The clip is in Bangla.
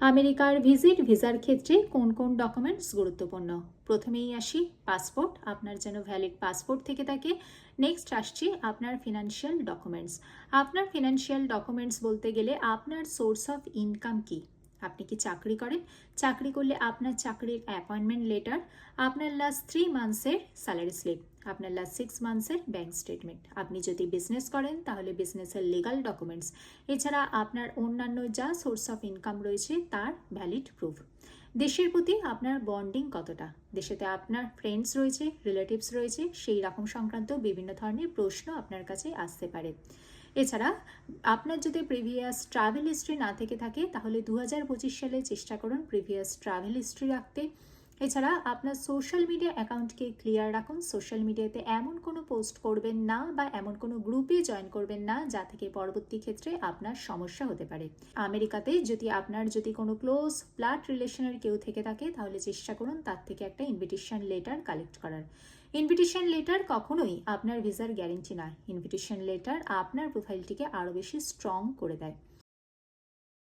আমেরিকার ভিজিট ভিসার ক্ষেত্রে কোন কোন ডকুমেন্টস গুরুত্বপূর্ণ? প্রথমেই আসি, পাসপোর্ট। আপনার যেন ভ্যালিড পাসপোর্ট থেকে থাকে। নেক্সট আসছি আপনার ফিনান্সিয়াল ডকুমেন্টস আপনার ফিনান্সিয়াল ডকুমেন্টস বলতে গেলে আপনার সোর্স অফ ইনকাম কি? আপনি কি চাকরি করেন? চাকরি করলে আপনার চাকরির অ্যাপয়েন্টমেন্ট লেটার আপনার লাস্ট থ্রি মান্থসের স্যালারি স্লিপ আপনার লাস্ট সিক্স মান্থসের ব্যাঙ্ক স্টেটমেন্ট আপনি যদি বিজনেস করেন, তাহলে বিজনেসের লিগাল ডকুমেন্টস এছাড়া আপনার অন্যান্য যা সোর্স অফ ইনকাম রয়েছে, তার ভ্যালিড প্রুফ দেশের প্রতি আপনার বন্ডিং কতটা? দেশেতে আপনার ফ্রেন্ডস রয়েছে রিলেটিভস রয়েছে, সেই রকম সংক্রান্ত বিভিন্ন ধরনের প্রশ্ন আপনার কাছে আসতে পারে। এছাড়া, আপনার যদি প্রিভিয়াস ট্রাভেল হিস্ট্রি না থেকে থাকে, তাহলে দু হাজার পঁচিশ সালে চেষ্টা করুন প্রিভিয়াস ট্রাভেল হিস্ট্রি রাখতে এছাড়া আপনার সোশ্যাল মিডিয়া অ্যাকাউন্টকে ক্লিয়ার রাখুন। সোশ্যাল মিডিয়াতে এমন কোনো পোস্ট করবেন না বা এমন কোনো গ্রুপে জয়েন করবেন না, যা থেকে পরবর্তী ক্ষেত্রে আপনার সমস্যা হতে পারে। আমেরিকাতে যদি আপনার যদি কোনো ক্লোজ ব্লাড রিলেশনের কেউ থেকে থাকে, তাহলে চেষ্টা করুন তার থেকে একটা ইনভিটেশন লেটার কালেক্ট করার। ইনভিটেশন লেটার কখনোই আপনার ভিসার গ্যারেন্টি নয়। ইনভিটেশন লেটার আপনার প্রোফাইলটিকে আরও বেশি স্ট্রং করে দেয়।